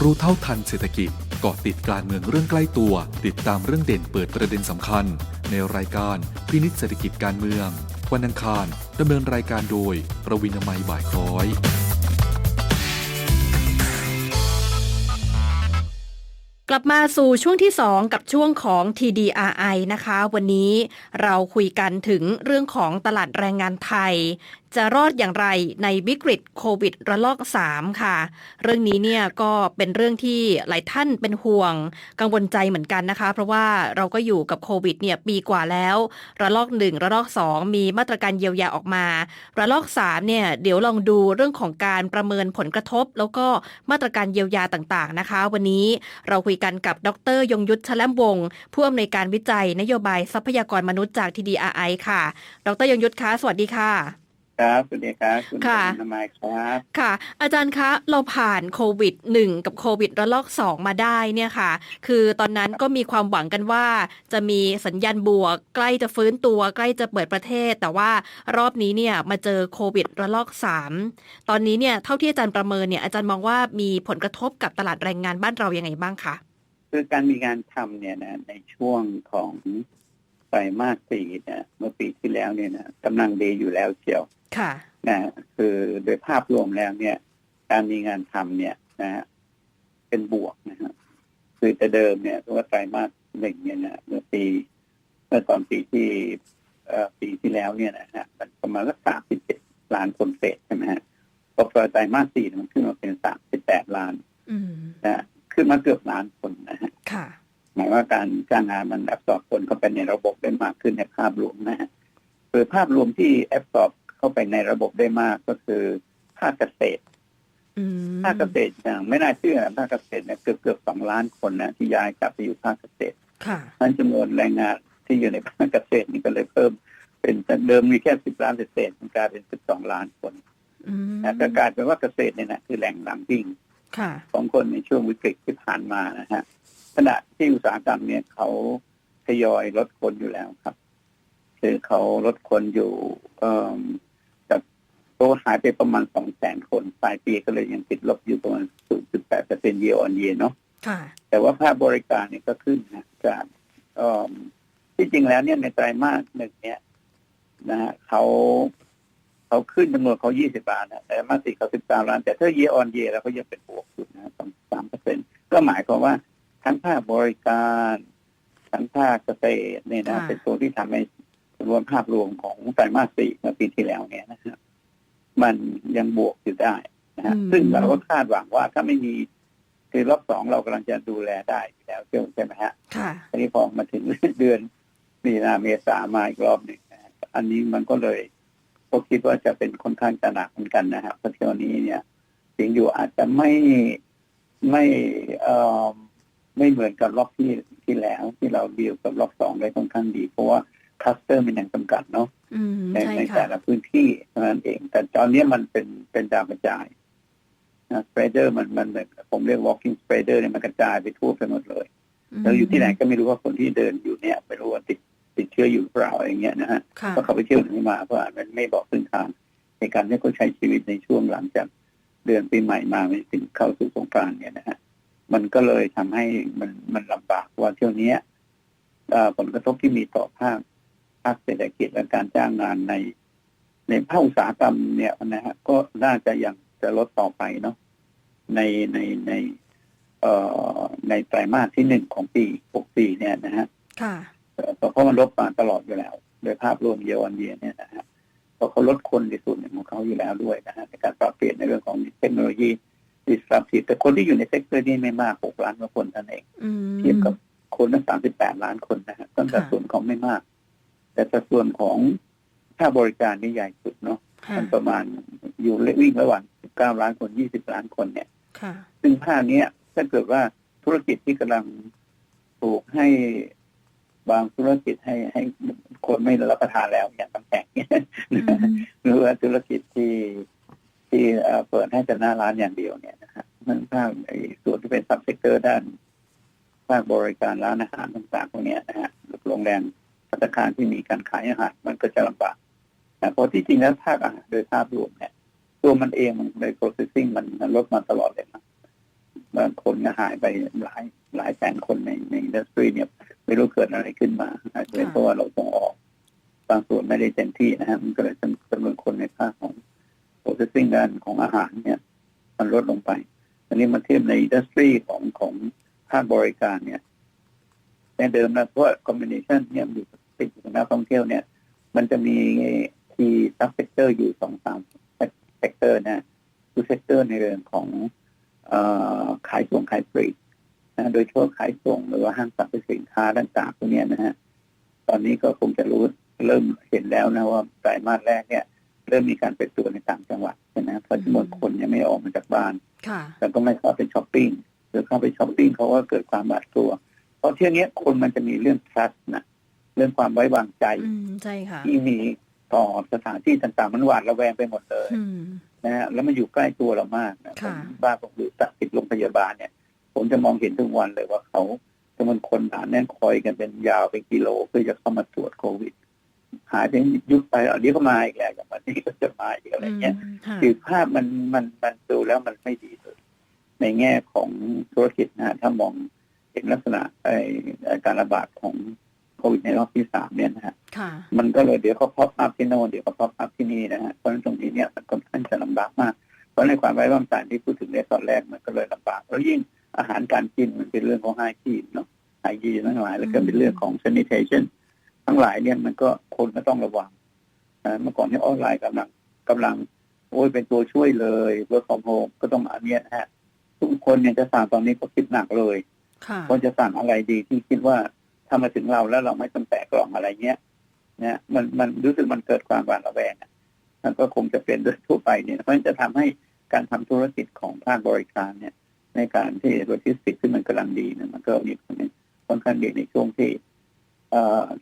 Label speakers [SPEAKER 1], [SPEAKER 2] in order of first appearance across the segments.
[SPEAKER 1] รู้เท่าทันเศรษฐกิจเกาะติดการเมืองเรื่องใกล้ตัว ติดตามเรื่องเด่นเปิดประเด็นสำคัญ ในรายการพินิจเศรษฐกิจการเมือง วันอังคารดำเนินรายการโดย ประวินามัยบ่ายคล้อย
[SPEAKER 2] กลับมาสู่ช่วงที่ 2 กับช่วงของ TDRI นะคะ วันนี้เราคุยกันถึงเรื่องของตลาดแรงงานไทย จะรอดอย่างไรในวิกฤตโควิดระลอก 3 ค่ะ เรื่องนี้เนี่ยก็เป็นเรื่องที่หลายท่านเป็นห่วงกังวลใจเหมือนกันนะคะ เพราะว่าเราก็อยู่กับโควิดเนี่ยปีกว่าแล้ว ระลอก 1 ระลอก 2 มีมาตรการเยียวยาออกมา ระลอก 3 เนี่ยเดี๋ยวลองดูเรื่องของการประเมินผลกระทบ แล้วก็มาตรการเยียวยาต่างๆนะคะ วันนี้เราคุยกันกับดร ยงยุทธชลมวงศ์ผู้อำนวยการวิจัย นโยบายทรัพยากรมนุษย์จาก TDRI ค่ะ ดรยงยุทธคะสวัสดีค่ะ
[SPEAKER 3] ครับสวัสดีครับคุณ
[SPEAKER 2] ค่ะ
[SPEAKER 3] นามัยครับ
[SPEAKER 2] ค่ะ อาจารย์คะเราผ่านโควิด1กับโควิดระลอก2มาได้เนี่ยค่ะ คือตอนนั้นก็มีความหวังกันว่า จะมีสัญญาณบวก ใกล้จะฟื้นตัวใกล้จะเปิดประเทศ แต่ว่ารอบนี้เนี่ยมาเจอโควิดระลอก3ตอนนี้เนี่ยเท่าที่อาจารย์ประเมินเนี่ยอาจารย์มองว่ามีผลกระทบกับตลาดแรงงานบ้านเรายังไงบ้างคะ
[SPEAKER 3] คือการมีงานทำเนี่ยนะในช่วงของ ไตรมาสสี่เนี่ยเมื่อปีที่แล้วเนี่ยนะกำลังดีอยู่แล้วเชียว
[SPEAKER 2] ค่ะ
[SPEAKER 3] นะคือโดยภาพรวมแล้วเนี่ย การมีงานทำเนี่ยนะฮะเป็นบวกนะฮะคือแต่เดิมเนี่ยว่าไตรมาสหนึ่งเนี่ยนะเมื่อปีเมื่อตอนปีที่เอ่อปีที่แล้วเนี่ยนะฮะมันประมาณสักสามสิบเจ็ดล้านคนเศษใช่ไหมฮะพอไตรมาสสี่เนี่ยมันขึ้นมาเป็นสามสิบแปดล้าน
[SPEAKER 2] อืม
[SPEAKER 3] นะฮะขึ้นมาเกือบล้านคนนะฮะ
[SPEAKER 2] ค่ะ
[SPEAKER 3] หมายว่าการจ้างงานมันแอบสอบคนเข้าไปในระบบได้มากขึ้นในภาพรวมนะฮะคือภาพรวมที่แอบสอบเข้าไปในระบบได้มากก็คือภาคเกษตร
[SPEAKER 2] อืม
[SPEAKER 3] ภาคเกษตรอย่างไม่น่าเชื่อภาคเกษตรเนี่ยเกือบเกือบสองล้านคนนะที่ย้ายกลับไปอยู่ภาคเกษตร
[SPEAKER 2] ค่ะ
[SPEAKER 3] นั้นจำนวนแรงงานที่อยู่ในภาคเกษตรนี่ก็เลยเพิ่ม เป็นจากเดิมมีแค่สิบล้านเศษๆมันกลายเป็นสิบสองล้านคน
[SPEAKER 2] อืม
[SPEAKER 3] นะก็กลายเป็นว่าเกษตรเนี่ยนะคือแหล่งหลังวิ่ง
[SPEAKER 2] ค่ะ
[SPEAKER 3] ของคนในช่วงวิกฤตที่ผ่านมานะฮะ ขณะที่อุตสาหกรรมเนี่ยเขาทยอยลดคนอยู่แล้วครับ คือเขาลดคนอยู่เอ่อจากโตหายไปประมาณสองแสนคนปลายปีก็เลยยังติดลบอยู่ประมาณ0.8เปอร์เซ็นต์เยออนเยเนาะ
[SPEAKER 2] ค่ะ
[SPEAKER 3] แต่ว่าภาคบริการเนี่ยก็ขึ้นนะจากเอิ่มที่จริงแล้วเนี่ยในไตรมาสหนึ่งเนี่ยนะฮะเขาเขาขึ้นจำนวนเขา20ล้านนะแต่มาสสี่เขา13ล้าน แต่ถ้าเยออนเยแล้วก็ยังเป็นบวกอยู่นะสองสามเปอร์เซ็นก็หมายความว่า ทั้งภาคบริการทั้งภาคเกษตรเนี่ยนะ
[SPEAKER 2] ค่ะ
[SPEAKER 3] เป็นตัวที่ทำให้รวมภาพรวมของไตรมาสสี่เมื่อปีที่แล้วเนี่ยนะครับ มันยังบวกอยู่ได้นะฮะ
[SPEAKER 2] อืม
[SPEAKER 3] ซึ่งเราก็คาดหวังว่าถ้าไม่มีคือรอบสองเรากำลังจะดูแลได้อยู่แล้วใช่ไหมฮะ
[SPEAKER 2] ค่ะ
[SPEAKER 3] อันนี้พอมาถึงเดือนมีนาเมษามาอีกรอบหนึ่งนะฮะอันนี้มันก็เลยก็คิดว่าจะเป็นค่อนข้างจะหนักเหมือนกันนะฮะเพราะเที่ยวนี้เนี่ย สิงอยู่อาจจะไม่ไม่เอ่อ ไม่เหมือนกับรอบที่ที่แล้วที่เราดีลกับรอบสองได้ค่อนข้างดี เพราะว่าคลัสเตอร์มันยังจำกัดเนาะ
[SPEAKER 2] อืม
[SPEAKER 3] ใน
[SPEAKER 2] ใช่
[SPEAKER 3] ใน
[SPEAKER 2] ค่ะ
[SPEAKER 3] แต่ละพื้นที่เท่านั้นเอง แต่ตอนนี้มันเป็นเป็นดาวกระจายนะสเปรเดอร์มันมันเหมือนผมเรียก walking spreader เนี่ยมันกระจายไปทั่วไปหมดเลยเราอยู่ที่ไหนก็ไม่รู้ว่าคนที่เดินอยู่เนี่ยไม่รู้ว่าติดติดเชื้ออยู่หรือเปล่าอะไรเงี้ยนะฮะ
[SPEAKER 2] ค่ะ
[SPEAKER 3] เพราะเขาไปเที่ยวไหนมาเพราะอาจมันไม่บอกเส้นทาง ในการที่เขาใช้ชีวิตในช่วงหลังจากเดือนปีใหม่มาไม่ถึงเข้าสู่สงกรานต์เนี่ยนะฮะ มันก็เลยทำให้มันมันลำบากว่าเที่ยวเนี้ยเอ่อผลกระทบที่มีต่อภาคภาคเศรษฐกิจและการจ้างงานใน ในภาคอุตสาหกรรมเนี่ยนะฮะก็น่าจะยังจะลดต่อไปเนาะในในในเอ่อในไตรมาสที่หนึ่งของปี64เนี่ยนะฮะ
[SPEAKER 2] ค่ะ
[SPEAKER 3] เอ่อเพราะมันลดมาตลอดอยู่แล้ว โดยภาพรวมเยอวันเยเนี่ยนะฮะเพราะเขาลดคนในส่วนหนึ่งของเขาอยู่แล้วด้วยนะฮะในการปรับเปลี่ยนในเรื่องของเทคโนโลยี disruptive แต่คนที่อยู่ในเซกเตอร์นี้ไม่มาก6ล้านกว่าคนเท่านั้นเอง
[SPEAKER 2] อืม
[SPEAKER 3] เทียบกับคนตั้ง38ล้านคนนะฮะตั้งแต่
[SPEAKER 2] ค่ะ
[SPEAKER 3] ส่วนของไม่มาก แต่สัดส่วนของภาคบริการนี่ใหญ่สุดเนาะ
[SPEAKER 2] ค่ะ
[SPEAKER 3] มันประมาณอยู่วิ่งระหว่าง19ล้านคน20ล้านคนเนี่ย
[SPEAKER 2] ค่ะ
[SPEAKER 3] ซึ่งภาคเนี้ยถ้าเกิดว่าธุรกิจที่กำลังถูกให้บางธุรกิจให้ให้คนไม่รับประทานแล้วอย่างน้ำแข็งเนี่ย
[SPEAKER 2] อืม
[SPEAKER 3] หรือว่าธุรกิจที่ ที่เปิดให้แต่หน้าร้านอย่างเดียวเนี่ยนะฮะมันภาคส่วนที่เป็นซับเซกเตอร์ด้านภาคบริการร้านอาหารต่างๆพวกนี้นะฮะโรงแรมพัตตาคารที่มีการขายอาหารมันก็จะลำบากนะเพราะที่จริงแล้วภาคอาหารโดยภาพรวมเนี่ย ตัวมันเองมันใน processing มันลดมาตลอดเลยนะบางคนก็หายไปหลายหลายแสนคนในในอินดัสทรีเนี่ย ไม่รู้เกิดอะไรขึ้นมาอาจจะเป็นเพราะว่าเราส่งออก บางส่วนไม่ได้เต็มที่นะฮะมันก็เลยจำนวนคนในภาคของ processing งานของอาหารเนี่ยมันลดลงไป อันนี้มาเทียบในอินดัสทรีของของภาคบริการเนี่ยแต่เดิมนะเพราะว่า combination เนี่ยอยู่ติดกับนักท่องเที่ยวเนี่ย มันจะมีที่ซับเซกเตอร์อยู่สองสามเซกเตอร์นะคือเซกเตอร์ในเรื่องของอขายส่งขายปลีกนะโดยเฉพาะขายส่งหรือว่าห้างสรรพสินค้าต่างๆพวกเนี้ยนะฮะ ตอนนี้ก็คงจะรู้เริ่มเห็นแล้วนะว่าไตรมาสแรกเนี่ย เริ่มมีการเปิดตัวในต่างจังหวัดใช่ไหมเพราะจำนวนคนยังไม่ออกมาจากบ้าน
[SPEAKER 2] ค่ะ
[SPEAKER 3] แล้วก็ไม่เข้าไปช้อปปิ้งหรือเข้าไปช้อปปิ้งเขาก็เกิดความหวาดกลัว เพราะเที่ยวนี้คนมันจะมีเรื่อง trust นะเรื่องความไว้วางใจ
[SPEAKER 2] อืมใช่ค่ะ
[SPEAKER 3] ที่มีต่อสถานที่ต่างๆมันหวาดระแวงไปหมดเลย
[SPEAKER 2] อืม
[SPEAKER 3] นะฮะแล้วมันอยู่ใกล้ตัวเรามากนะผ
[SPEAKER 2] ค่ะ
[SPEAKER 3] มบ้านผมอยู่ตัดติดโรงพยาบาลเนี่ย ผมจะมองเห็นทุกวันเลยว่าเขาจำนวนคนหนาแน่นคอยกันเป็นยาวเป็นกิโลเพื่อจะเข้ามาตรวจโควิด หายไปยุบไปอันนี้ก็มาอีกแล้วอย่างวันนี้ก็จะมาอีกอะไรเงี้ย
[SPEAKER 2] ค่ะ
[SPEAKER 3] คือภาพมันมันมันดูแล้วมันไม่ดีเลยในแง่ของธุรกิจนะฮะถ้ามองเห็นลักษณะไอ้ไอ้การระบาดของโควิดในรอบที่สามเนี่ยนะฮะ
[SPEAKER 2] ค่ะ
[SPEAKER 3] มันก็เลยเดี๋ยวเขาพอปอัพที่โน่นเดี๋ยวเขาพอปอัพที่นี่นะฮะเพราะฉะนั้นตรงนี้เนี่ยมันค่อนข้างจะลำบากมาก เพราะในความไว้วางใจที่พูดถึงในตอนแรกมันก็เลยลำบากแล้วยิ่งอาหารการกินมันเป็นเรื่องของไฮจีนเนาะไฮจีนทั้งหลายแล้วก็เป็นเรื่องของ sanitation ทั้งหลายเนี่ยมันก็คนก็ต้องระวังนะเมื่อก่อนที่ออนไลน์กำลังกำลัง โอ้ยเป็นตัวช่วยเลย work from home ก็ต้องอันเนี้ยนะฮะ ทุกคนเนี่ยจะสั่งตอนนี้ก็คิดหนักเลย
[SPEAKER 2] ค่ะ
[SPEAKER 3] ว่าจะสั่งอะไรดีที่คิดว่าถ้ามาถึงเราแล้วเราไม่ต้องแตะกล่องอะไรเงี้ยนะมันมันรู้สึกมันเกิดความหวาดระแวงอะมันก็คงจะเป็นโดยทั่วไปเนี่ยเพราะฉะนั้นจะทำให้การทำธุรกิจของภาคบริการเนี่ย ในการที่โลจิสติกส์ที่มันกำลังดีเนี่ยมันก็มีค่อนข้างดีในช่วงที่เอ่อ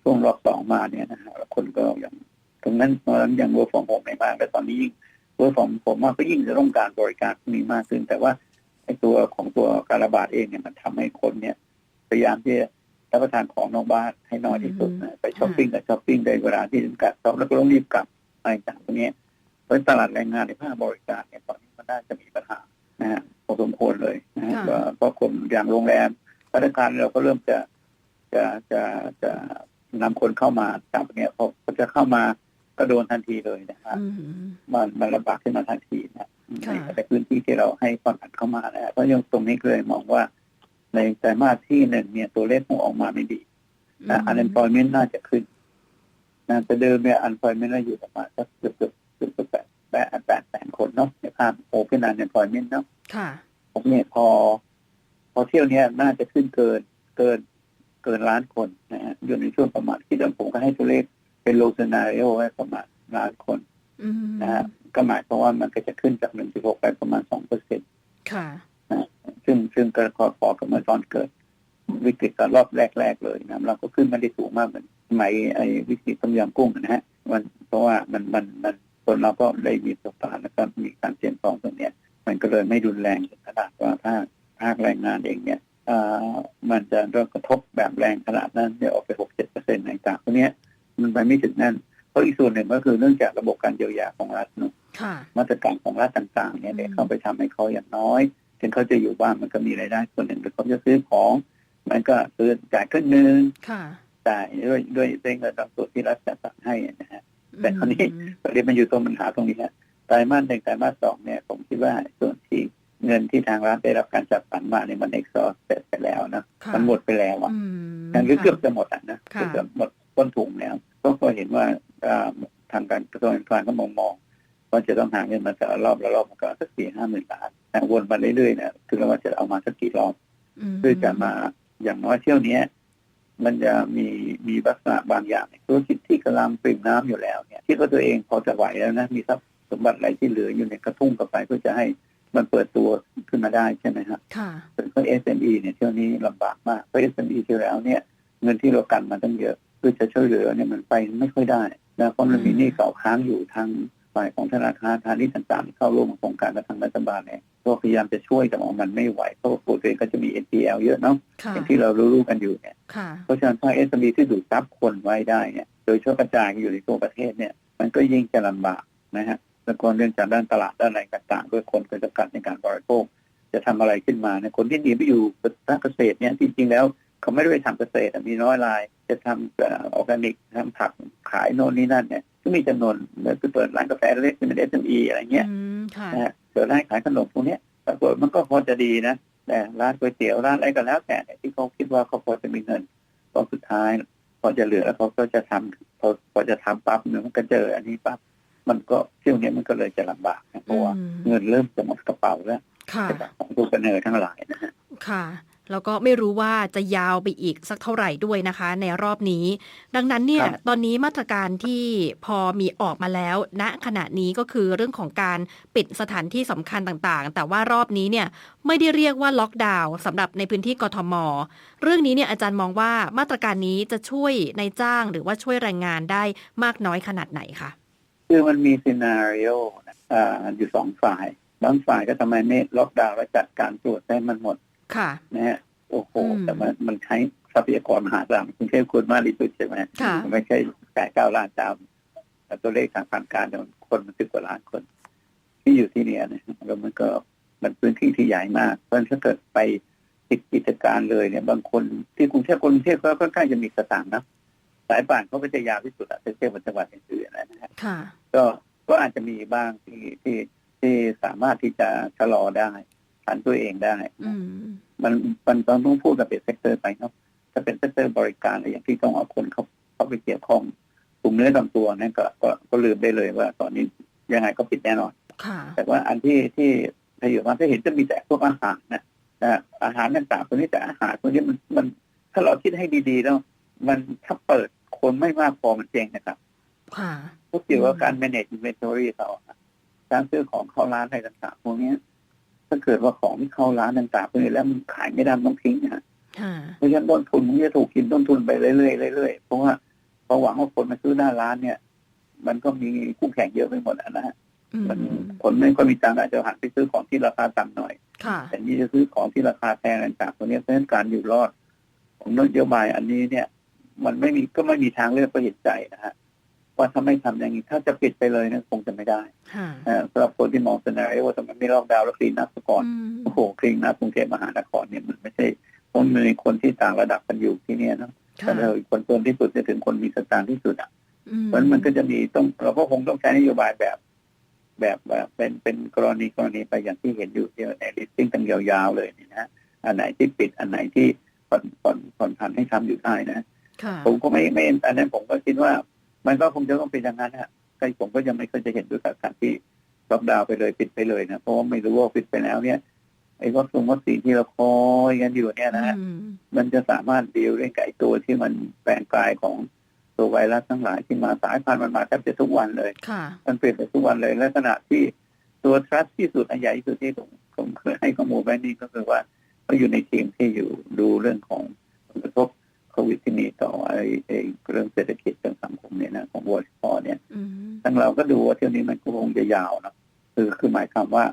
[SPEAKER 3] ช่วงรอบสองมาเนี่ยนะฮะแล้วคนก็ยังตรงนั้นตอนนั้นยังเวิร์กฟอร์มโฮมไม่มากแต่ตอนนี้ยิ่งเวิร์กฟอร์มผมว่าก็ยิ่งจะต้องการบริการที่มีมากขึ้น แต่ว่าไอ้ตัวของตัวการระบาดเองเนี่ยมันทำให้คนเนี่ยพยายามที่จะรับประทานของนอกบ้านให้น้อยที่สุดนะไปช้อปปิ้งกับช้อปปิ้งในเวลาที่จำกัดช็อปแล้วก็ต้องรีบกลับอะไรต่างๆพวกนี้เพราะฉะนั้นตลาดแรงงานในภาคบริการเนี่ยตอนนี้มันน่าจะมีปัญหานะฮะพอสมควรเลยนะฮะ
[SPEAKER 2] ค่ะ
[SPEAKER 3] ก็เพราะคนอย่างโรงแรมพัฒนาการเราก็เริ่มจะ จะจะจะนำคนเข้ามาจากเนี้ยพอพอจะเข้ามาก็โดนทันทีเลยนะฮะ
[SPEAKER 2] อืม
[SPEAKER 3] มันมันระบาดขึ้นมาทันทีนะ
[SPEAKER 2] ค่ะ
[SPEAKER 3] ในในพื้นที่ที่เราให้ความอัดเข้ามานะฮะเพราะยังตรงนี้ก็เลยมองว่า ในไตรมาสที่หนึ่งเนี่ยตัวเลขคงออกมาไม่ดีนะ unemployment น่าจะขึ้นนะแต่เดิมเนี่ย unemployment น่าอยู่ประมาณสักเกือบเกือบเกือบเกือบแปดแปดแปดแสนคนเนาะในภาพ open unemployment เนาะ
[SPEAKER 2] ค่ะ
[SPEAKER 3] ผมเนี่ยพอ พอเที่ยวเนี้ยน่าจะขึ้นเกินเกิน เกินล้านคนนะฮะอยู่ในช่วงประมาณที่ผมก็ให้ตัวเลขเป็น low scenario ไว้ประมาณล้านคน
[SPEAKER 2] อืม
[SPEAKER 3] นะฮะก็หมายความว่ามันก็จะขึ้นจาก 1.6 ไปประมาณ 2 เปอร์เซ็นต์
[SPEAKER 2] ค่ะ
[SPEAKER 3] ซึ่งซึ่งก็พอๆกับเมื่อตอนเกิด วิกฤตการรอบแรก ๆ เลยนะเราก็ขึ้นไม่ได้สูงมากเหมือนสมัยไอ้วิกฤตต้มยำกุ้งนะฮะมันเพราะว่ามันมันมันคนเราก็ได้มีประสบการณ์แล้วก็มีการเปลี่ยนฟองตรงเนี้ย มันก็เลยไม่รุนแรงถึงขนาดว่าภาคภาคแรงงานเองเนี่ยเอ่อ มันจะเริ่มกระทบแบบแรงขนาดนั้นเนี่ยออกไป6-7เปอร์เซ็นต์ต่างๆพวกเนี้ยมันไปไม่ถึงนั่น เพราะอีกส่วนหนึ่งก็คือเนื่องจากระบบการเยียวยาของรัฐเนอะ
[SPEAKER 2] ค่ะ
[SPEAKER 3] มาตรการของรัฐต่างๆเนี่ย
[SPEAKER 2] อืม
[SPEAKER 3] เด็กเข้าไปทำให้เขาอย่างน้อยถึงเขาจะอยู่บ้านมันก็มีรายได้ส่วนหนึ่งหรือเขาจะซื้อของ มันก็ซื้อจ่ายครึ่งหนึ่ง
[SPEAKER 2] ค่ะ
[SPEAKER 3] จ่ายด้วยด้วยด้วยเงินบางส่วนที่รัฐจัดสรรให้นะฮะแต่คราวนี้
[SPEAKER 2] อืม
[SPEAKER 3] ประเด็นมันอยู่ตรงปัญหาตรงนี้ฮะไตรมาสหนึ่งไตรมาสสองเนี่ยผมคิดว่าส่วนที่ เงินที่ทางรัฐได้รับการจัดสรรมาเนี่ยมันเอ็กซอสไปแล้วนะ
[SPEAKER 2] ค่ะ
[SPEAKER 3] มันหมดไปแล้วอะ
[SPEAKER 2] อืม
[SPEAKER 3] นั่นคือ
[SPEAKER 2] ค่ะ
[SPEAKER 3] เกือบจะหมดอะนะ
[SPEAKER 2] ค่ะ
[SPEAKER 3] เกือบจะหมดต้นถุงแล้วก็พอเห็นว่าอ่าทางการกระทรวงการคลังก็มองมองว่าจะต้องหาเงินมาแต่ละรอบละรอบมันก็สักสี่ห้าหมื่นล้านแต่วนมาเรื่อยๆเนี่ยคือว่าจะเอามาสักกี่รอบ
[SPEAKER 2] ม
[SPEAKER 3] เพื่อจะมาอย่างน้อยเที่ยวเนี้ยมันจะมีมีลักษณะบางอย่างธุรกิจที่กำลังปริ่มน้ำอยู่แล้วเนี่ยที่ก็ตัวเองพอจะไหวแล้วนะมีทรัพย์สมบัติอะไรที่เหลืออยู่ในกระทุ่งกระไปเพื่อจะให้ มันเปิดตัวขึ้นมาได้ใช่ไหมฮะ
[SPEAKER 2] ค่ะ
[SPEAKER 3] ส่วนของ SME เนี่ยเที่ยวนี้ลำบากมากเพราะ SME ที่แล้วเนี่ยเงินที่เรากันมาตั้งเยอะเพื่อจะช่วยเหลือเนี่ยมันไปไม่ค่อยได้นะเพราะมันมีหนี้เก่าค้างอยู่ทางฝ่ายของธนาคารทางนี้ต่างๆที่เข้าร่วมโครงการกับทางรัฐบาลเนี่ยก็พยายามจะช่วยแต่ว่ามันไม่ไหวเพราะว่าตัวเองก็จะมี NPL เยอะเนาะ
[SPEAKER 2] ค่ะ
[SPEAKER 3] อย่างที่เรารู้ๆกันอยู่เนี่ย
[SPEAKER 2] ค่ะ
[SPEAKER 3] เพราะฉะนั้นถ้า SME ที่ดูดซับคนไว้ได้เนี่ยโดยเฉพาะกระจายอยู่ในตัวประเทศเนี่ย มันก็ยิ่งจะลำบากนะฮะ แล้วก็เรื่องจากด้านตลาดด้านอะไรต่างๆด้วยคนก็จำกัดในการบริโภค จะทำอะไรขึ้นมาเนี่ยคนที่หนีไปอยู่ภาคเกษตรเนี่ยจริงๆแล้วเขาไม่ได้ไปทำเกษตรอะมีน้อยราย จะทำเออร์แกนิกทำผักขายโน่นนี่นั่นเนี่ยก็มีจำนวนแล้วคือเปิดร้านกาแฟเล็กๆเป็นเอสเอ็มอีอะไรเงี้ย
[SPEAKER 2] อืมค่ะ
[SPEAKER 3] นะฮะเปิดร้านขายขนมพวกเนี้ยปรากฏมันก็พอจะดีนะแต่ร้านก๋วยเตี๋ยวร้านอะไรก็แล้วแต่เนี่ยที่เขาคิดว่าเขาพอจะมีเงินตอนสุดท้าย พอจะเหลือแล้วเขาก็จะทำพอพอจะทำปั๊บเนี่ยมันก็เจออันนี้ปั๊บ มันก็เที่ยวนี้มันก็เลยจะลำบากนะเพราะว่า
[SPEAKER 2] อืม
[SPEAKER 3] เงินเริ่มจะหมดกระเป๋าแล้ว
[SPEAKER 2] ค่ะ
[SPEAKER 3] จากของตัวเสนอทั้งหลายนะฮะ
[SPEAKER 2] ค่ะแล้วก็ไม่รู้ว่าจะยาวไปอีกสักเท่าไหร่ด้วยนะคะ ในรอบนี้ ดังนั้นเนี่ยตอนนี้มาตรการที่พอมีออกมาแล้วณขณะนี้ก็คือเรื่องของการปิดสถานที่สำคัญต่างๆ แต่ว่ารอบนี้เนี่ยไม่ได้เรียกว่าล็อกดาวน์สำหรับในพื้นที่กทม เรื่องนี้เนี่ยอาจารย์มองว่ามาตรการนี้จะช่วยในายจ้างหรือว่าช่วยแรงงานได้มากน้อยขนาดไหนคะ
[SPEAKER 3] คือมันมีซีนารีโอนะอ่าอยู่สองฝ่าย บางฝ่ายก็ทำไมไม่ล็อกดาวน์และจัดการตรวจให้มันหมด
[SPEAKER 2] ค่ะ
[SPEAKER 3] นะฮะ โอ้โห
[SPEAKER 2] อืม
[SPEAKER 3] แต่มันมันใช้ทรัพยากรมหาศาลกรุงเทพคุณมากที่สุดใช่ไหม
[SPEAKER 2] ค่ะ
[SPEAKER 3] มันไม่ใช่แปดเก้าล้านเจ้าแต่ตัวเลขทางผ่านการเนี่ยมันคนมันสิบกว่าล้านคน ที่อยู่ที่เนี่ยนะแล้วมันก็มันพื้นที่ที่ใหญ่มาก เพราะฉะนั้นถ้าเกิดไปปิดกิจการเลยเนี่ย บางคนที่กรุงเทพกรุงเทพก็ค่อนข้างจะมีสตางค์นะ สายป่านเขาก็จะยาวที่สุดอะเทียบกับจังหวัดอื่นๆนะฮะ
[SPEAKER 2] ค่ะ
[SPEAKER 3] ก็ก็อาจจะมีบ้างที่ที่ที่สามารถที่จะชะลอได้ทันตัวเองได้
[SPEAKER 2] อืม
[SPEAKER 3] มันมันต้องต้องพูดกับเป็นเซกเตอร์ไปเนาะถ้าเป็นเซกเตอร์บริการอะไรอย่างที่ต้องเอาคนเขาเขาไปเกี่ยวข้องกลุ่มเนื้อบางตัวนั่นก็ก็ก็ลืมได้เลยว่า ตอนนี้ยังไงก็ปิดแน่นอน
[SPEAKER 2] ค่ะ
[SPEAKER 3] แต่ว่าอันที่ที่พยอยู่มาที่เห็นจะมีแต่พวกอาหารนะนะอาหารต่างๆตัวนี้แต่อาหารตัวนี้มันมันถ้าเราคิดให้ดีๆแล้วมันถ้าเปิด คนไม่มากพอมันเจ๊งนะครับ
[SPEAKER 2] ค่ะ
[SPEAKER 3] พวกเกี่ยวกับการ manage inventory เขาอะการซื้อของเข้าร้านอะไรต่างๆพวกเนี้ยถ้าเกิดว่าของที่เข้าร้านต่างๆพวกนี้แล้วมันขายไม่ได้มันต้องทิ้งนะ
[SPEAKER 2] ค่ะ
[SPEAKER 3] เพราะฉะนั้นต้นทุนมันจะถูกกินต้นทุนไปเรื่อยๆเรื่อยๆเพราะว่าพอหวังว่าคนมาซื้อหน้าร้านเนี่ย มันก็มีคู่แข่งเยอะไปหมดอะนะฮะ
[SPEAKER 2] อืม
[SPEAKER 3] มันคนไม่ค่อยมีตังค์อาจจะหันไปซื้อของที่ราคาต่ำหน่อย
[SPEAKER 2] ค่ะ
[SPEAKER 3] แต่นี่จะซื้อของที่ราคาแพงต่างๆตัวนี้เพราะฉะนั้นการอยู่รอดของนโยบายอันนี้เนี่ย มันไม่มีก็ไม่มีทางเลือกก็เห็นใจนะฮะว่าถ้าไม่ทำอย่างนี้ ถ้าจะปิดไปเลยเนี่ยคงจะไม่ได้
[SPEAKER 2] ค่ะ
[SPEAKER 3] นะสำหรับคนที่มองสนารีว่าทำไมไม่ล็อกดาวน์แล้วคลีนนับก่อน
[SPEAKER 2] อืม
[SPEAKER 3] โอ้โหคลีนนับกรุงเทพมหานครเนี่ยมันไม่ใช่คนมีคนที่ต่างระดับกันอยู่ที่เนี่ยเนอะแต่
[SPEAKER 2] ค่ะ
[SPEAKER 3] เราคนจนที่สุดจะถึงคนมีสตางค์ที่สุดอะ
[SPEAKER 2] อื
[SPEAKER 3] เพราะฉะนั้นมันก็จะมีต้องเราก็คงต้องใช้นโยบายแบบ แบบแบบเป็นเป็นกรณีกรณีไปอย่างที่เห็นอยู่ที่ในลิสติ้งกันยาวๆเลยเนี่ยนะฮะอันไหนที่ปิดอันไหนที่ผ่อนผ่อนผ่อนผันให้ทำอยู่ได้นะ
[SPEAKER 2] ค่ะ
[SPEAKER 3] ผมก็ไม่ไม่อันนั้นผมก็คิดว่า มันก็คงจะต้องเป็นอย่างนั้นฮะใครผมก็ยังไม่เคยจะเห็นด้วยกับการที่ล็อกดาวน์ไปเลยปิดไปเลยนะเพราะว่าไม่รู้ว่าปิดไปแล้วเนี่ยไอ้วัคซีนวัคซีนที่เราคอยกันอยู่เนี่ยนะฮะ
[SPEAKER 2] อืม
[SPEAKER 3] มันจะสามารถดีลเรื่องไก่ตัวที่มันแปลงกลายของตัวไวรัสทั้งหลายที่มาสายพันธุ์มันมาแทบจะทุกวันเลย
[SPEAKER 2] ค่ะ
[SPEAKER 3] มันเปลี่ยนไปทุกวันเลยและขณะที่ตัว trust ที่สุดอันใหญ่ที่สุดที่ผมผมเคยให้ข้อมูลไว้นี่ก็คือว่าเขาอยู่ในทีมที่อยู่ดูเรื่องของผลกระทบ โควิดที่มีต่อไอ้ไอ้เรื่องเศรษฐกิจเรื่องสังคมเนี่ยนะของวอชพอเนี่ย
[SPEAKER 2] อืม
[SPEAKER 3] ทั้งเราก็ดูว่าเที่ยวนี้มันก็คงจะยาวนะคือคือหมายความว่า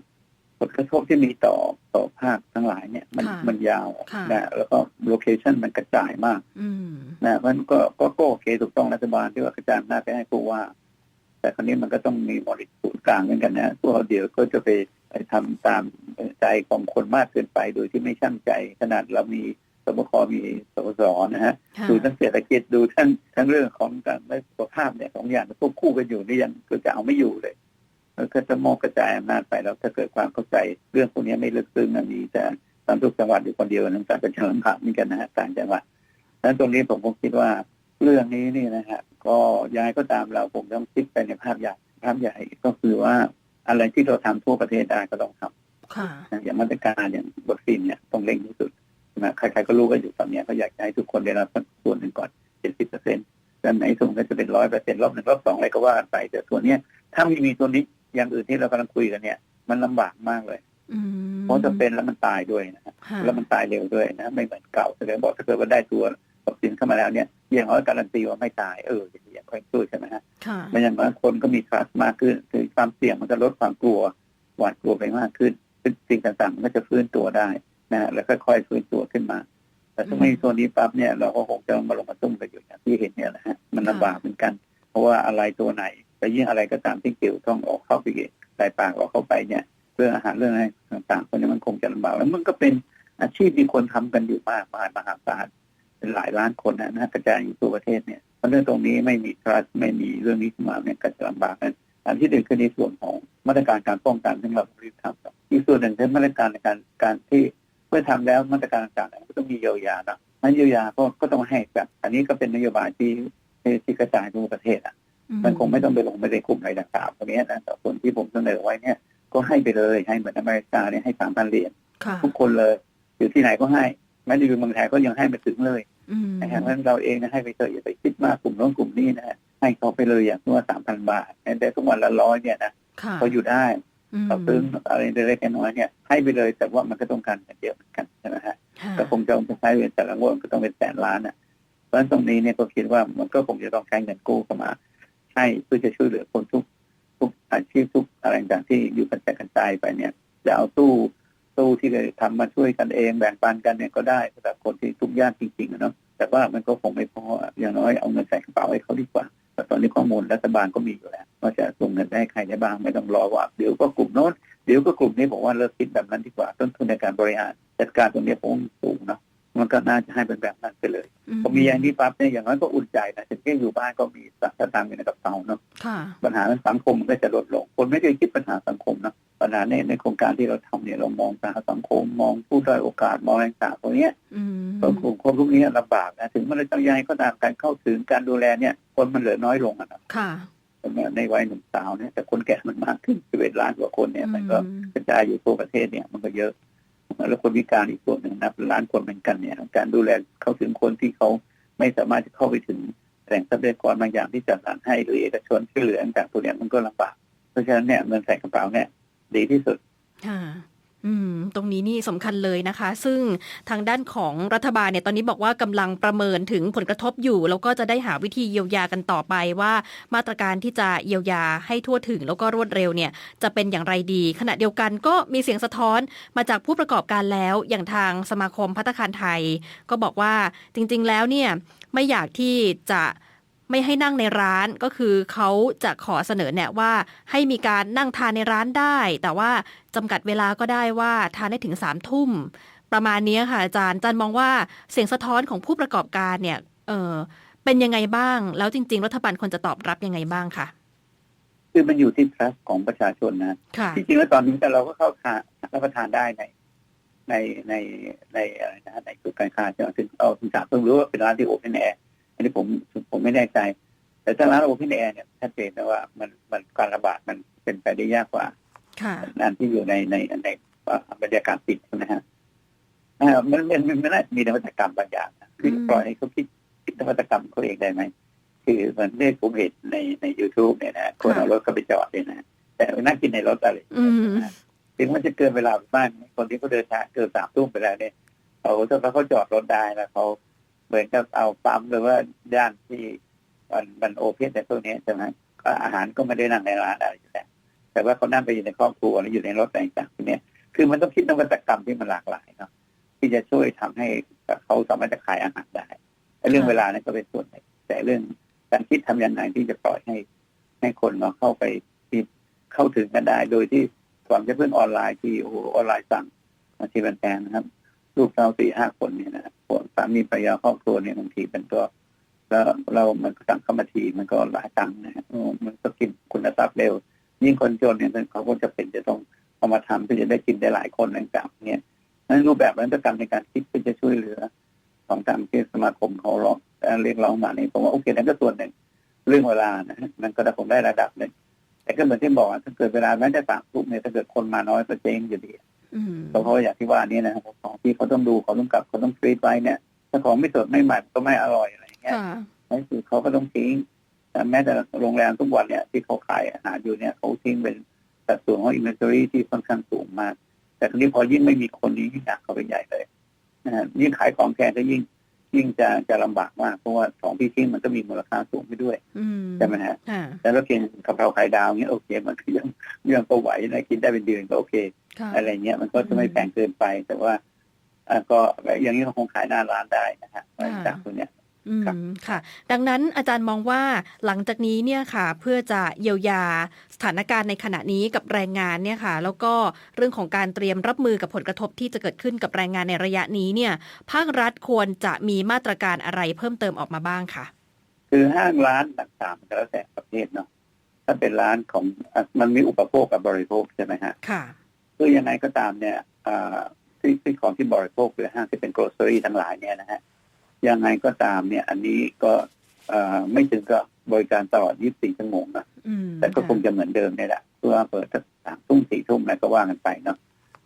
[SPEAKER 3] ผลกระทบที่มีต่อต่อภาคทั้งหลายเนี่ย มัน
[SPEAKER 2] ค่ะ
[SPEAKER 3] มันยาว
[SPEAKER 2] ค่ะ
[SPEAKER 3] นะแล้วก็โลเคชันมันกระจายมาก
[SPEAKER 2] อืม
[SPEAKER 3] นะมันก็ก็ก็โอเคถูกต้องรัฐบาลที่ว่ากระจายอำนาจไปให้ผู้ว่า แต่คราวนี้มันก็ต้องมีบริศูนย์กลางเหมือนกันนะพวกเราเดี๋ยวก็จะไปไปทำตามใจของคนมากเกินไปโดยที่ไม่ช่างใจ ขนาดเรามี สบคมีสบสนะฮะ
[SPEAKER 2] ค่ะ
[SPEAKER 3] ดูทั้งเศรษฐกิจดูทั้งทั้งเรื่องของการไม่สุขภาพเนี่ยสองอย่างควบคู่กันอยู่นี่ยังก็จะเอาไม่อยู่เลยแล้วก็จะมองกระจายอำนาจไปแล้วถ้าเกิดความเข้าใจเรื่องพวกนี้ไม่ลึกซึ้งนะมีแต่ตามทุกจังหวัดอยู่คนเดียวนั่นการเป็นเฉลิมผักนี่กันนะฮะต่างจังหวัดนั้นตรงนี้ผมก็คิดว่าเรื่องนี้นี่นะฮะก็ย้ายก็ตามเราผมต้องคิดไปในภาพใหญ่ภาพใหญ่ก็คือว่าอะไรที่เราทำทั่วประเทศได้ก็ต้องทำ
[SPEAKER 2] ค่ะ
[SPEAKER 3] นะอย่างมาตรการอย่างวัคซีนเนี่ยต้องเร่งที่สุด นะใครๆก็รู้กันอยู่ตอนเนี้ยเขาอยากจะให้ทุกคนได้รับสักส่วนหนึ่งก่อนเจ็ดสิบเปอร์เซ็นต์ด้านไหนส่วนก็จะเป็นร้อยเปอร์เซ็นต์รอบหนึ่งรอบสองอะไรก็ว่ากันไปแต่ส่วนเนี้ยถ้าไม่มีตัวนี้อย่างอื่นที่เรากำลังคุยกันเนี่ย มันลำบากมากเลย
[SPEAKER 2] อืม
[SPEAKER 3] เพราะจะเป็นแล้วมันตายด้วยนะฮะ
[SPEAKER 2] ค่ะ
[SPEAKER 3] แล้วมันตายเร็วด้วยนะไม่เหมือนเก่าแสดงบอกถ้าเกิดว่าได้ตัววัคซีนเข้ามาแล้วเนี่ยอย่างน้อยการันตีว่าไม่ตายเอออย่างค่อยสู้ใช่ไหมฮะ
[SPEAKER 2] ค่ะ
[SPEAKER 3] ไม่อย่างนั้นคนก็มี trust มากขึ้นคือความเสี่ยงมันจะลดความกลัวหวาดกลัวไปมากขึ้นซึ่งสิ่งต่างๆมันก็จะฟื้นตัวได้ นะแล้วค่อยๆฟื้นตัวขึ้นมา แต่ถ้าไม่มีตัวนี้ปั๊บเนี่ยเราก็คงจะมาลงมาตุ้มกันอยู่อย่างที่เห็นเนี่ยนะฮะมันลำบากเหมือนกัน เพราะว่าอะไรตัวไหนแต่ยิ่งอะไรก็ตามที่เกี่ยวต้องออกเข้าไปใส่ปากเราเข้าไปเนี่ยเรื่องอาหารเรื่องอะไรต่างๆคนนี้มันคงจะลำบากแล้วมันก็เป็นอาชีพที่คนทำกันอยู่มากมายมหาศาลเป็นหลายล้านคนนะนะกระจายอยู่ทั่วประเทศเนี่ยเพราะเรื่องตรงนี้ไม่มี trust ไม่มีเรื่องนี้ขึ้นมาเนี่ยก็จะลำบากนะอันที่หนึ่งคือในส่วนของมาตรการการป้องกันซึ่งเรารีบทำอีกส่วนหนึ่งคือมาตรการในการการที่ มื่อทำแล้วมาตรการต่างๆก็ต้องมีเยียวยานะนั้นเยียวยาก็ก็ต้องให้แบบ อันนี้ก็เป็นนโยบายที่ที่ที่กระจายทั่วประเทศอะ มันคงไม่ต้องไปลงไปในกลุ่มอะไรต่างๆตรงนี้นะแต่ส่วนที่ผมเสนอไว้เนี่ย ก็ให้ไปเลยให้เหมือนอเมริกาเนี่ยให้สามพันเหรียญ
[SPEAKER 2] ค่ะ
[SPEAKER 3] ทุกคนเลยอยู่ที่ไหนก็ให้แม้จะอยู่เมืองไทยก็ยังให้ไปถึงเลย
[SPEAKER 2] อืม
[SPEAKER 3] นะฮะเพราะฉะนั้นเราเองนะให้ไปเถอะอย่าไปคิดมากกลุ่มโน้นกลุ่มนี้นะฮะให้เขาไปเลยอย่างน้อยสามพันบาทแต่ทุกวันละร้อยเนี่ยนะ
[SPEAKER 2] ค่ะ
[SPEAKER 3] เขาอยู่ได้
[SPEAKER 2] อืม
[SPEAKER 3] เขาซื้ออะไรเล็กๆน้อยๆเนี่ยให้ไปเลยแต่ว่ามันก็ต้องการกันเยอะเหมือนกันใช่ไหมฮะ
[SPEAKER 2] ค่ะ
[SPEAKER 3] ก็คงจะต้องใช้เงินแต่ละงวดก็ต้องเป็นแสนล้านอะเพราะฉะนั้นตรงนี้เนี่ยก็คิดว่ามันก็คงจะต้องใช้เงินกู้เข้ามาให้เพื่อจะช่วยเหลือคนทุกทุกอาชีพทุกอะไรต่างๆที่อยู่กันแต่กันจายไปเนี่ยจะเอาตู้ตู้ที่เคยทำมาช่วยกันเองแบ่งปันกันเนี่ยก็ได้สำหรับคนที่ทุกข์ยากจริงๆอะเนาะแต่ว่ามันก็คงไม่พออย่างน้อยเอาเงินใส่กระเป๋าให้เขาดีกว่าแต่ตอนนี้ข้อมูลรัฐบาลก็มีอยู่แล้วว่าจะส่งเงินได้ใครได้บ้างไม่ต้องรอว่า เดี๋ยวก็กลุ่มโน้นเดี๋ยวก็กลุ่มนี้บอกว่าเลิกคิดแบบนั้นดีกว่าต้นทุนในการบริหารจัดการตรงนี้ผมว่ามันสูงเนาะ มันก็น่าจะให้เป็นแบบนั้นไปเลยพอมีอย่างนี้ปั๊บเนี่ยอย่างน้อยก็อุ่นใจนะถึงแค่อยู่บ้านก็มีสตางค์อยู่ในกระเป๋าเนาะ
[SPEAKER 2] ค่ะ
[SPEAKER 3] ปัญหาในสังคมมันก็จะลดลง คนไม่เคยคิดปัญหาสังคมเนาะปัญหาในในโครงการที่เราทำเนี่ยเรามองปัญหาสังคมมองผู้ด้อยโอกาสมองอะไรต่างๆตรงเนี้ย
[SPEAKER 2] อืม
[SPEAKER 3] ก็กลุ่มคนพวกนี้ลำบากนะถึงมันจะยังไงก็ตามการเข้าถึงการดูแลเนี่ยคนมันเหลือน้อยลงอะนะ
[SPEAKER 2] ค่ะ
[SPEAKER 3] ในวัยหนุ่มสาวเนี่ยแต่คนแก่มันมากขึ้นสิบเอ็ดล้านกว่าคนเนี่ยมันก็
[SPEAKER 2] อืม
[SPEAKER 3] กระจายอยู่ทั่วประเทศเนี่ยมันก็เยอะ แล้วคนพิการอีกส่วนหนึ่งนับล้านคนเหมือนกันเนี่ย การดูแลเข้าถึงคนที่เขาไม่สามารถจะเข้าไปถึงแหล่งทรัพยากรบางอย่างที่จัดสรรให้หรือเอกชนช่วยเหลือต่างๆตัวเนี้ยมันก็ลำบากเพราะฉะนั้นเนี่ยเงินใส่กระเป๋าเนี่ยดีที่สุด
[SPEAKER 2] อืมตรงนี้นี่สำคัญเลยนะคะ ซึ่งทางด้านของรัฐบาลเนี่ยตอนนี้บอกว่ากำลังประเมินถึงผลกระทบอยู่ แล้วก็จะได้หาวิธีเยียวยากันต่อไปว่า มาตรการที่จะเยียวยาให้ทั่วถึง แล้วก็รวดเร็วเนี่ยจะเป็นอย่างไรดี ขณะเดียวกันก็มีเสียงสะท้อนมาจากผู้ประกอบการแล้ว อย่างทางสมาคมพัตตาคารไทย ก็บอกว่าจริง ๆ แล้วเนี่ยไม่อยากที่จะ ไม่ให้นั่งในร้านก็คือเขาจะขอเสนอแนะว่าให้มีการนั่งทานในร้านได้ แต่ว่าจำกัดเวลาก็ได้ว่าทานได้ถึงสามทุ่มประมาณนี้ค่ะอาจารย์อาจารย์มองว่าเสียงสะท้อนของผู้ประกอบการเนี่ยเออเป็นยังไงบ้าง แล้วจริง ๆ รัฐบาลควรจะตอบรับยังไงบ้างคะ
[SPEAKER 3] คือมันอยู่ที่ trust ของประชาชนนะ
[SPEAKER 2] ค่ะ
[SPEAKER 3] จริงๆแล้วตอนนี้แต่เราก็เข้าทานรับประทานได้ในในในในอะไรนะในจุดการค้าใช่ไหมถึงเอาถึงถามเพิ่งรู้ว่าเป็นร้านที่โอเพนแอร์อั นนี้ผมผมไม่แน่ใจ แต่ถ้าร้านโอเพนแอร์เนี่ยชัดเจนนะว่ามันมันการระบาดมันเป็นไปได้ยากกว่า
[SPEAKER 2] ค่ะ
[SPEAKER 3] อันที่อยู่ในในในบรรยากาศปิดใช่ไหมฮะอ่ามันมันมันมันน่าจะมีนวัตกรรมบางอย่างนะคือ
[SPEAKER 2] อืม
[SPEAKER 3] ปล่อยให้เขาคิดคิดนวัตกรรมเขาเองได้ไหมคือมันได้ผมเห็นในใน YouTube เนี่ยนะคนเอารถเข้าไปจอดเนี่ยนะแต่นั่งกินในรถอะไรอย่าง
[SPEAKER 2] อื
[SPEAKER 3] เงี้ย
[SPEAKER 2] ม
[SPEAKER 3] นะถึงมันจะเกินเวลาบ้างคนที่เขาเดินทางเกินสามทุ่มไปแล้วเนี่ยเขาถ้าเขาจอดรถได้แล้วเขา เหมือนกับเอาปั๊มหรือว่าย่านที่มันมันโอเพนแต่พวกนี้ใช่ไหมก็อาหารก็ไม่ได้นั่งในร้านอะไรอยู่แล้วแต่ว่าเขานั่งไปอยู่ในครอบครัวหรืออยู่ในรถอะไรต่างๆพวกเนี้ยคือมันต้องคิดนวัตกรรมที่มันหลากหลายเนาะที่จะช่วยทำให้เขาสามารถจะขายอาหารได้เรื่องเวลานั้นก็เป็นส่วนหนึ่งแต่เรื่องการคิดทำยังไงที่จะปล่อยให้ให้คนเราเข้าไปที่เข้าถึงกันได้ โดยที่ความจะเพื่อนออนไลน์ที่โอ้โหออนไลน์สั่งบางทีมันแพงนะครับ ลูกเราสี่ห้าคนเนี่ยนะผมสามีภรรยาครอบครัวเนี่ยบางทีมันก็แล้วเรามันสั่งเข้ามาทีมันก็หลายตังค์นะฮะมันก็กินคุณทรัพย์เร็ว ยิ่งคนจนเนี่ยเขาก็จะเป็นจะต้องเอามาทำเพื่อจะได้กินได้หลายคนอะไรต่างๆเนี่ยนั้นรูปแบบนวัตกรรมในการคิดเพื่อจะช่วยเหลือ ของทางที่สมาคมเขาร้องเรียกร้องมาเนี่ยผมว่าโอเคนั่นก็ส่วนหนึ่งเรื่องเวลานะมันก็ได้ผมได้ระดับหนึ่งแต่ก็เหมือนที่บอกถ้าเกิดเวลาแม้จะสามทุ่มเนี่ยถ้าเกิดคนมาน้อยก็เจ๊งอยู่ดี เพราะเขาอย่างที่ว่านี่นะครับของที่เขาต้องดูเขาต้องกลับเขาต้องฟรีดไว้เนี่ยถ้าของไม่สดไม่ใหม่ก็ไม่อร่อยอะไรอย่างเงี้ย
[SPEAKER 2] ค่ะ
[SPEAKER 3] นั่นคือเขาก็ต้องทิ้งแต่แม้แต่โรงแรมทุกวันเนี่ยที่เขาขายอาหารอยู่เนี่ยเขาทิ้งเป็นสัดส่วนของอินเวนทอรี่ที่ค่อนข้างสูงมาก แต่ทีนี้พอยิ่งไม่มีคนนี้ยิ่งหนักเข้าไปใหญ่เลยนะฮะยิ่งขายของแพงก็ยิ่ง ยิ่งจะจะลำบากมากเพราะว่าของที่ทิ้งมันก็มีมูลค่าสูงไปด้วย
[SPEAKER 2] อืม
[SPEAKER 3] ใช่ไหมฮะ
[SPEAKER 2] ค่ะ
[SPEAKER 3] แต่เรากินกะเพราไข่ดาวเงี้ยโอเค มันก็ยังยังก็ไหวนะกินได้เป็นเดือนก็โอเค
[SPEAKER 2] ค่ะ
[SPEAKER 3] อะไรเงี้ยมันก็จะไม่แพงเกินไปแต่ว่าอ่าก็อย่างนี้ก็คงขายหน้าร้านได้นะฮะอะไรต่างๆพวกเนี้ย
[SPEAKER 2] อืม
[SPEAKER 3] ครับ
[SPEAKER 2] ค่ะ ดังนั้นอาจารย์มองว่าหลังจากนี้เนี่ยค่ะ เพื่อจะเยียวยาสถานการณ์ในขณะนี้กับแรงงานเนี่ยค่ะ แล้วก็เรื่องของการเตรียมรับมือกับผลกระทบที่จะเกิดขึ้นกับแรงงานในระยะนี้เนี่ย ภาครัฐควรจะมีมาตรการอะไรเพิ่มเติมออกมาบ้างคะ
[SPEAKER 3] คือห้างร้านต่างๆมันก็แล้วแต่ประเภทเนาะถ้าเป็นร้านของอะมันมีอุปโภคกับบริโภคใช่ไหมฮะ
[SPEAKER 2] ค่ะ
[SPEAKER 3] คือยังไงก็ตามเนี่ยอ่าที่ที่ของที่บริโภคหรือห้างที่เป็น grocery ทั้งหลายเนี่ยนะฮะ ยังไงก็ตามเนี่ย อันนี้ก็อ่าไม่ถึงกับบริการตลอด 24 ชั่วโมงนะ
[SPEAKER 2] อืม
[SPEAKER 3] แต่ก็คงจะเหมือนเดิมเนี่ยแหละเพื่อเปิดสามทุ่มสี่ทุ่มอะไรก็ว่ากันไปเนาะ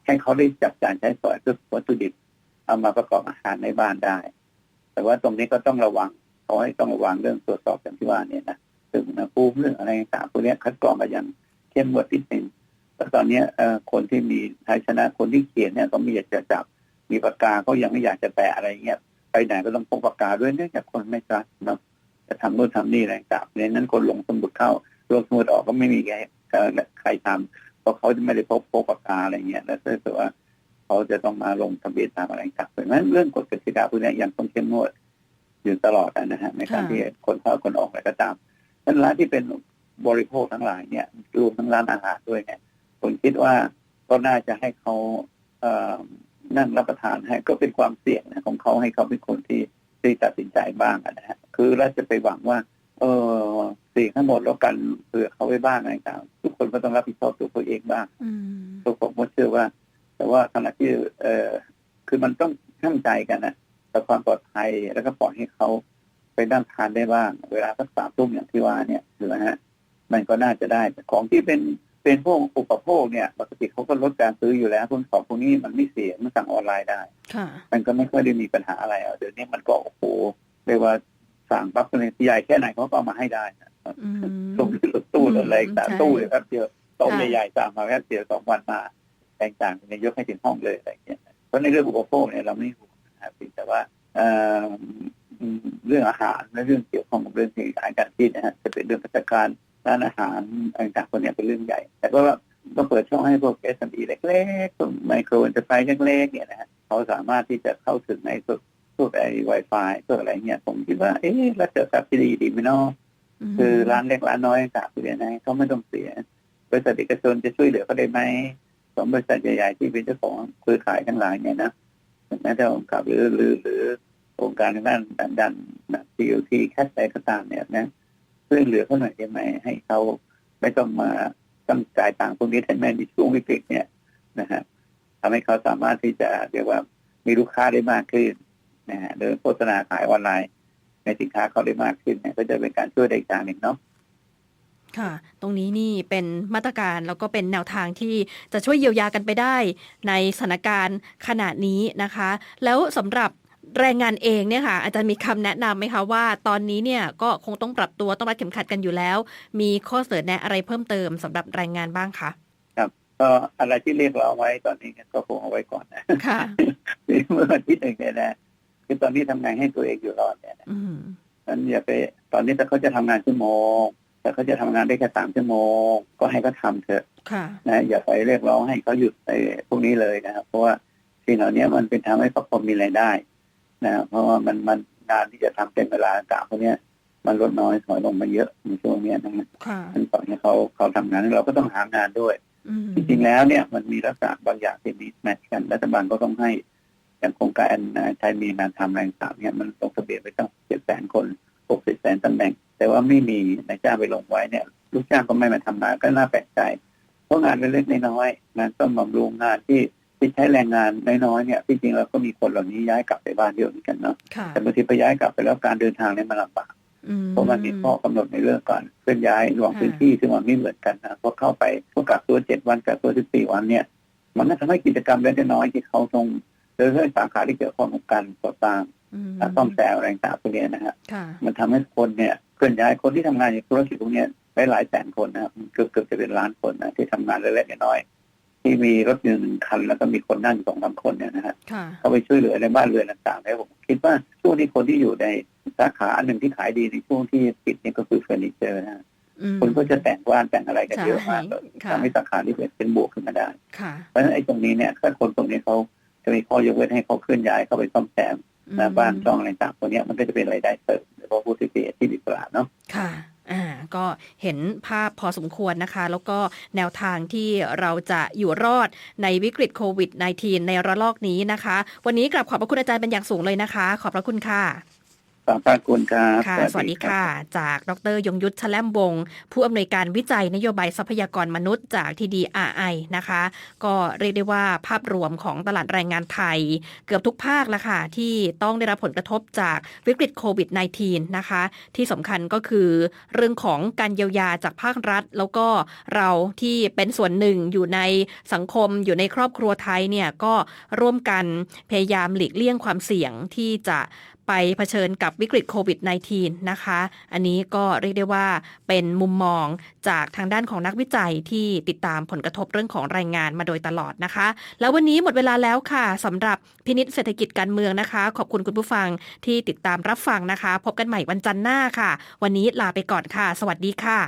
[SPEAKER 3] ให้เขาได้จับจานใช้สอยเพื่อวัตถุดิบเอามาประกอบอาหารในบ้านได้ แต่ว่าตรงนี้ก็ต้องระวังเขาให้ต้องระวังเรื่องตรวจสอบอย่างที่ว่าเนี่ยนะเรื่องอุณหภูมิเรื่องอะไรต่างๆพวกเนี้ยคัดกรองกันอย่างเข้มงวดนิดนึงแล้วตอนเนี้ยเอ่อคนที่มีไทยชนะคนที่เขียนเนี่ยก็ไม่อยากจะจับมีปากกาก็ยังไม่อยากจะแปะอะไรเงี้ย ไปไหนก็ต้องพกปากกาด้วยเนื่องจากคนไม่กล้าเนาะจะทำโน่นทำนี่อะไรต่างๆในนั้นคนลงสมุดเข้ารวมสมุดออกก็ไม่มีใครใครทำเพราะเขาจะไม่ได้พกพกปากกาอะไรเงี้ยแล้วถ้าเกิดว่าเขาจะต้องมาลงทะเบียนตามอะไรต่างๆเพราะฉะนั้นเรื่องกฎกติกาพวกนี้ยังต้องเข้มงวดอยู่ตลอดนะฮะในการที่คนเข้าคนออกอะไรก็ตามนั้นร้านที่เป็นบริโภคทั้งหลายเนี่ยรวมทั้งร้านอาหารด้วยเนี่ยผมคิดว่าก็น่าจะให้เขาเอ่อ นั่งรับประทานให้ก็เป็นความเสี่ยงนะของเขาให้เขาเป็นคนที่ที่ตัดสินใจบ้างอะนะฮะคือเราจะไปหวังว่า เออสิ่งทั้งหมดแล้วกันเผื่อเขาไว้บ้างอะไรต่างทุกคนก็ต้องรับผิดชอบตัวเขาเองบ้าง
[SPEAKER 2] อืม
[SPEAKER 3] ตัวผมก็เชื่อว่า แต่ว่าขณะที่เออคือมันต้องช่างใจกันนะแต่ความปลอดภัยแล้วก็ปล่อยให้เขาไปนั่งทานได้บ้าง เวลาสักสามทุ่มอย่างที่ว่าเนี่ยถือว่าฮะมันก็น่าจะได้แต่ของที่เป็น เป็นพวกอุปโภคเนี่ยปกติเขาก็ลดการซื้ออยู่แล้วพวกของพวกนี้มันไม่เสียมันสั่งออนไลน์ได้
[SPEAKER 2] ค่ะ
[SPEAKER 3] มันก็ไม่ค่อยได้มีปัญหาอะไรอะเดี๋ยวนี้มันก็โอ้โหเรียกว่าสั่งปั๊บเลยใหญ่แค่ไหนเขาก็เอามาให้ได้นะ
[SPEAKER 2] อืม
[SPEAKER 3] ส่งรถตู้รถอะไร
[SPEAKER 2] อืม
[SPEAKER 3] ต่าง
[SPEAKER 2] ใช่
[SPEAKER 3] ตู้เลยครับเดียวโต๊ะ
[SPEAKER 2] ค่ะ
[SPEAKER 3] ใหญ่ๆสั่งมาแค่เดียวสองวันมาแต่งต่างๆเนี่ยยกให้ถึงห้องเลยอะไรอย่างเงี้ยเพราะในเรื่องอุปโภคเนี่ยเราไม่ห่วงนะครับเพียงแต่ว่าเอ่ออืมเรื่องอาหารและเรื่องเกี่ยวข้องกับเรื่องที่อาหารการกินนะฮะจะเป็นเรื่องกิจการ ร้านอาหารอะไรต่างๆคนเนี้เป็นเรื่องใหญ่ แต่ก็ก็เปิดช่องให้พวก SME เล็กๆพวกไมโครเอ็นเตอร์ไพรส์เล็กๆเนี่ยนะฮะเขาสามารถที่จะเข้าถึงในพวกพวกไอ้ไวไฟพวกอะไรเงี้ยผมคิดว่า เอ๊ะแล้วจะสับดีดีไหมเนาะคือร้านเล็กร้านน้อยต่างๆเนี่ยนะเขาไม่ต้องเสียบริษัทเอกชนจะช่วยเหลือเขาได้ไหมสองบริษัทใหญ่ๆที่เป็นเจ้าของเครือข่ายทั้งหลายเนี่ยนะแม้แต่องค์การหรือหรือหรือองค์การด้านด้านด้านทีโอทีแคสไก็ตามเนี่ยนะ ช่วยเหลือเขาหน่อยได้ไหมให้เขาไม่ต้องมาต้องจ่ายต่างพวกนี้แทนแม่ในช่วงวิกฤตเนี่ยนะฮะทำให้เขาสามารถที่จะเรียกว่ามีลูกค้าได้มากขึ้นนะฮะโดยโฆษณาขายออนไลน์ในสินค้าเขาได้มากขึ้นเนี่ยก็จะเป็นการช่วยได้อีกทางหนึ่งเนาะ
[SPEAKER 2] ค่ะ ตรงนี้นี่เป็นมาตรการแล้วก็เป็นแนวทางที่จะช่วยเยียวยากันไปได้ ในสถานการณ์ขนาดนี้นะคะ แล้วสำหรับ แรงงานเองเนี่ยค่ะอาจารย์มีคำแนะนำไหมคะว่า ตอนนี้เนี่ยก็คงต้องปรับตัวต้องรัดเข็มขัดกันอยู่แล้ว มีข้อเสนอแนะอะไรเพิ่มเติมสำหรับแรงงานบ้างคะ
[SPEAKER 3] ก็อะไรที่เรียกเราเอาไว้ตอนนี้ก็คงเอาไว้ก่อนนะ
[SPEAKER 2] ค่ะ
[SPEAKER 3] เมื่อวันที่หนึ่งเนี่ยนะคือตอนนี้ทำงานให้ตัวเองอยู่รอดเนี่ยนะ
[SPEAKER 2] อืม
[SPEAKER 3] นั้นอย่าไป ตอนนี้ถ้าเขาจะทำงานชั่วโมงแต่เขาจะทำงานได้แค่สามชั่วโมง ก็ให้เขาทาเถอะ
[SPEAKER 2] ค่ะ
[SPEAKER 3] นะอย่าไปเรียกร้องให้เขาหยุดไอ้พวกนี้เลยนะครับเพราะว่าสิ่งเหล่านี้มันเป็นทำให้เขาพอมีรายได้ นะเพราะว่ามันมันงานที่จะทำเป็นเวลาต่างพวกเนี้ย มันลดน้อยถอยลงมาเยอะในช่วงเนี้ยนะฮะ
[SPEAKER 2] ค่ะ
[SPEAKER 3] มันปล่อยให้เขาเขาทำงานแล้วเราก็ต้องหางานด้วย
[SPEAKER 2] อืม
[SPEAKER 3] จริงๆแล้วเนี่ยมันมีลักษณะบางอย่างที่มีแมทช์กันรัฐบาลก็ต้องให้อย่างโครงการใช้มีงานทำแรงต่างเนี่ยมันลงทะเบียนไปตั้งเจ็ดแสนคนหกสิบแสนตำแหน่ง แต่ว่าไม่มีนายจ้างไปลงไว้เนี่ย ลูกจ้างก็ไม่มาทำงานก็น่าแปลกใจ เพราะงานเล็กๆน้อยๆงานต้นบำรุงงานที่ ที่ใช้แรงงานน้อยๆเนี่ยที่จริงเราก็มีคนเหล่านี้ย้ายกลับไปบ้านเยอะเหมือนกันเนาะ
[SPEAKER 2] ค่ะ
[SPEAKER 3] แต่บางทีไปย้ายกลับไปแล้วการเดินทางเนี่ยมันลำบาก
[SPEAKER 2] อืม
[SPEAKER 3] เพราะมันมีข้อกำหนดในเรื่องการเคลื่อนย้ายระหว่างพื้นที่ซึ่งมันไม่เหมือนกันนะพอเข้าไปพวกกักตัวเจ็ดวันกักตัวสิบสี่วันเนี่ย มันก็ทำให้กิจกรรมเล็กน้อยที่เขาต้องโดยเฉพาะสาขาที่เกี่ยวข้องกับการก่อสร้าง
[SPEAKER 2] อืม
[SPEAKER 3] การซ่อมแซมอะไรต่างๆพวกเนี้ยนะฮะ
[SPEAKER 2] ค่ะ
[SPEAKER 3] มันทำให้คนเนี่ยเคลื่อนย้ายคนที่ทำงานในธุรกิจพวกเนี้ยได้หลายแสนคนนะครับเกือบเกือบจะเป็นล้านคนนะที่ทำงานเล็กๆน้อยๆ ที่มีรถยนต์หนึ่งคัน แล้วก็มีคนนั่งอยู่สองสามคนเนี่ยนะฮะ
[SPEAKER 2] ค่ะ
[SPEAKER 3] เขาไปช่วยเหลือในบ้านเรือนต่างๆแล้วผมคิดว่าช่วงที่คนที่อยู่ในสาขาอันหนึ่งที่ขายดีในช่วงที่ปิดเนี่ยก็คือเฟอร์นิเจอร์นะฮะ
[SPEAKER 2] อืม
[SPEAKER 3] คนก็จะแต่งบ้านแต่งอะไรกันเยอะมาก
[SPEAKER 2] ใช่
[SPEAKER 3] เลย
[SPEAKER 2] ค่ะ
[SPEAKER 3] ทำให้สาขาที่เป็นเป็นบวกขึ้นมาได้
[SPEAKER 2] ค่ะ
[SPEAKER 3] เพราะฉะนั้นไอ้ตรงนี้เนี่ยถ้าคนตรงนี้เขาจะมีข้อยกเว้นให้เขาเคลื่อนย้ายเข้าไปซ่อมแซมนะ
[SPEAKER 2] อืม
[SPEAKER 3] บ้านช่องอะไรต่างตัวเนี้ยมันก็จะเป็นรายได้เสริมโดยเฉพาะผู้ที่เสียชีวิตอิสระเนาะ
[SPEAKER 2] ค่ะ อ่าก็เห็นภาพพอสมควรนะคะ แล้วก็แนวทางที่เราจะอยู่รอดในวิกฤตโควิด -19 ในระลอกนี้นะคะ วันนี้กลับขอบพระคุณอาจารย์เป็นอย่างสูงเลยนะคะ ขอบพระคุณค่ะ
[SPEAKER 3] ขอบพระคุณครับ
[SPEAKER 2] ค่ะ สวัสดี
[SPEAKER 3] รับ
[SPEAKER 2] ค่ะ จากดรยงยุทธแชล่มวงศ์ผู้อำนวยการวิจัยนโยบายทรัพยากรมนุษย์จาก TDRI นะคะ ก็เรียกได้ว่าภาพรวมของตลาดแรงงานไทย เกือบทุกภาคละค่ะ ที่ต้องได้รับผลกระทบจากวิกฤตโควิด -19 นะคะ ที่สำคัญก็คือเรื่องของการเยียวยาจากภาครัฐ แล้วก็เราที่เป็นส่วนหนึ่งอยู่ในสังคมอยู่ในครอบครัวไทยเนี่ยก็ร่วมกันพยายามหลีกเลี่ยงความเสี่ยงที่จะ ไปเผชิญกับวิกฤตโควิด -19 นะคะ อันนี้ก็เรียกได้ว่าเป็นมุมมองจากทางด้านของนักวิจัยที่ติดตามผลกระทบเรื่องของรายงานมาโดยตลอดนะคะ แล้ววันนี้หมดเวลาแล้วค่ะสำหรับพินิษเศรษฐกิจการเมืองนะคะ ขอบคุณคุณผู้ฟังที่ติดตามรับฟังนะคะ พบกันใหม่วันจันทร์หน้าค่ะ วันนี้ลาไปก่อนค่ะ สวัสดีค่ะ